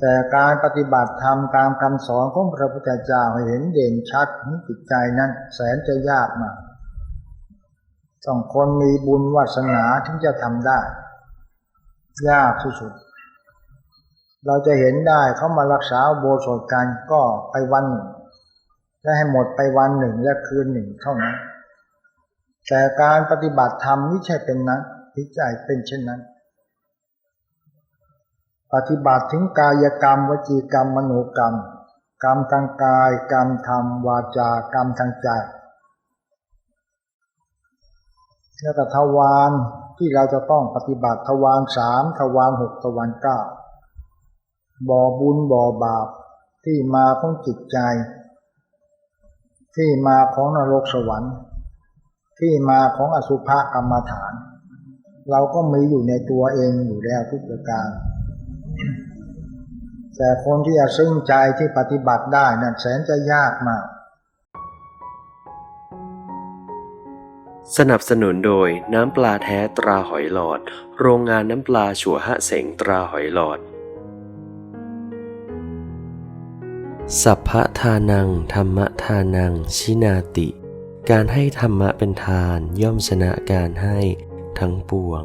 แต่การปฏิบัติธรรมตามคำสอนของพระพุทธเจ้าเห็นเด่นชัดของจิตใจนั้นแสนจะยากมากต้องคนมีบุญวาสนาถึงจะทำได้ ยากที่สุด เราจะเห็นได้เขามารักษาโบสถกันก็ไปวันหนึ่งและให้หมดไปวันหนึ่งและคืนหนึ่งเท่านั้น แต่การปฏิบัติธรรมไม่ใช่เป็นนั้นพิจใจเป็นเช่นนั้น ปฏิบัติถึงกายกรรม วจีกรรมมโนกรรม กรรมทางกาย กรรมทางวาจากรรมทางใจแล้วก็ทวารที่เราจะต้องปฏิบัติทวารสามทวารหกทวารเก้าบ่อบุญบ่อบาปที่มาของจิตใจ ที่มาของนรกสวรรค์ ที่มาของอสุภกรรมฐาน เราก็มีอยู่ในตัวเองอยู่แล้วทุกประการ แต่คนที่จะซึ้งใจที่ปฏิบัติได้นั่นแสนจะยากมาก สนับสนุนโดยน้ำปลาแท้ตราหอยหลอด โรงงานน้ำปลาชัวฮะเสงตราหอยหลอด สัพพะทานัง ธรรมทานัง ชินาติ การให้ธรรมะเป็นทานย่อมชนะการให้ทั้งปวง